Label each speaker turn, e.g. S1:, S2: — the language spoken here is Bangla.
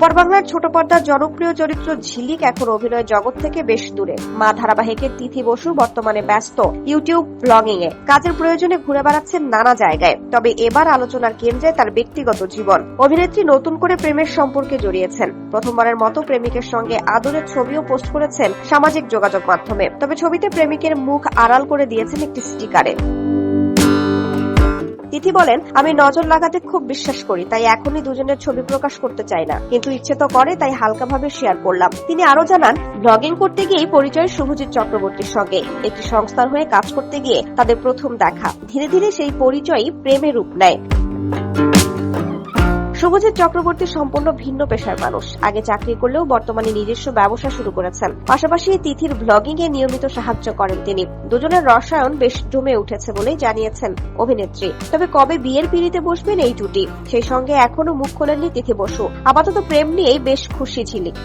S1: ওপার বাংলার ছোট পর্দার জনপ্রিয় চরিত্র ঝিলিক এখন অভিনয় জগৎ থেকে বেশ দূরে। মা ধারাবাহিকের তিথি বসু বর্তমানে ব্যস্ত ইউটিউব ব্লগিং এ কাজের প্রয়োজনে ঘুরে বেড়াচ্ছেন নানা জায়গায়। তবে এবার আলোচনার কেন্দ্রে তার ব্যক্তিগত জীবন। অভিনেত্রী নতুন করে প্রেমের সম্পর্কে জড়িয়েছেন। প্রথমবারের মতো প্রেমিকের সঙ্গে আদরের ছবিও পোস্ট করেছেন সামাজিক যোগাযোগ মাধ্যমে। তবে ছবিতে প্রেমিকের মুখ আড়াল করে দিয়েছেন একটি স্টিকারে। তিথি বলেন, আমি নজর লাগাতে খুব বিশ্বাস করি, তাই এখনই দুজনের ছবি প্রকাশ করতে চাই না। কিন্তু ইচ্ছে তো করে, তাই হালকাভাবে শেয়ার করলাম। তিনি আরও জানান ব্লগিং করতে গিয়ে পরিচয় শুভজিৎ চক্রবর্তীর সঙ্গে। একটি সংস্থার হয়ে কাজ করতে গিয়ে তাদের প্রথম দেখা। ধীরে ধীরে সেই পরিচয়ই প্রেমে রূপ নেয়। শুভজিৎ চক্রবর্তী সম্পূর্ণ ভিন্ন পেশার মানুষ। আগে চাকরি করলেও বর্তমানে নিজস্ব ব্যবসা শুরু করেছেন। পাশাপাশি তিথির ব্লগিং এ নিয়মিত সাহায্য করেন তিনি। দুজনের রসায়ন বেশ জমে উঠেছে বলেই জানিয়েছেন অভিনেত্রী। তবে কবে বিয়ের পিড়িতে বসবেন এই জুটি সেই সঙ্গে এখনও মুখ খোলেননি তিথি বসু। আপাতত প্রেম নিয়েই বেশ খুশি ঝিলিক।